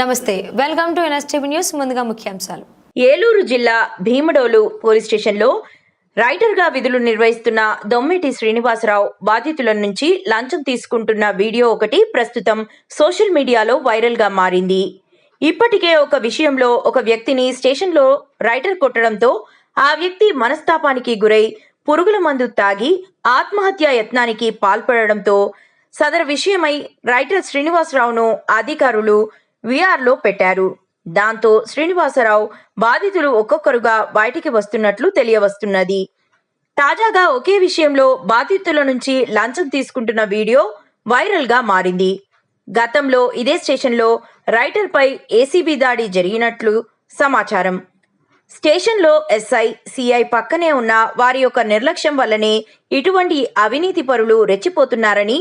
నమస్తే welcome to NSTV news. ముందుగా ముఖ్యాంశాలు. ఏలూరు జిల్లా భీమడోలు పోలీస్ స్టేషన్లో రైటర్గా విధులు నిర్వహిస్తున్న దొమ్మిటి శ్రీనివాసరావు బాధితుల నుంచి లంచం తీసుకుంటున్న వీడియో ఒకటి ప్రస్తుతం సోషల్ మీడియాలో వైరల్గా మారింది. ఇప్పటికే ఒక విషయంలో ఒక వ్యక్తిని స్టేషన్లో రైటర్ కొట్టడంతో ఆ వ్యక్తి మనస్తాపానికి గురై పురుగుల మందు తాగి ఆత్మహత్యా యత్నానికి పాల్పడడంతో సదరు విషయమై రైటర్ శ్రీనివాసరావును అధికారులు వీఆర్లో పెట్టారు. దాంతో శ్రీనివాసరావు బాధితులు ఒక్కొక్కరుగా బయటికి వస్తున్నట్లు తెలియవస్తున్నది. తాజాగా ఒకే విషయంలో బాధితుల నుంచి లంచం తీసుకుంటున్న వీడియో వైరల్గా మారింది. గతంలో ఇదే స్టేషన్లో రైటర్పై ఏసీబీ దాడి జరిగినట్లు సమాచారం. స్టేషన్లో ఎస్ఐ సిఐ పక్కనే ఉన్న వారి యొక్క నిర్లక్ష్యం వల్లనే ఇటువంటి అవినీతి పరులు రెచ్చిపోతున్నారని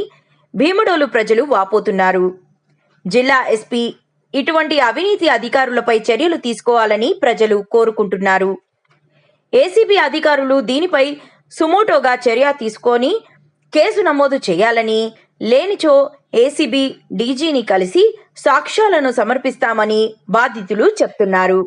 భీముడోలు ప్రజలు వాపోతున్నారు. జిల్లా ఎస్పీ ఇటువంటి అవినీతి అధికారులపై చర్యలు తీసుకోవాలని ప్రజలు కోరుకుంటున్నారు ఏసీబీ అధికారులు దీనిపై సుమోటోగా చర్య తీసుకొని కేసు నమోదు చేయాలని లేనిచో ఏసీబీ డీజీని కలిసి సాక్ష్యాలను సమర్పిస్తామని బాధితులు చెప్తున్నారు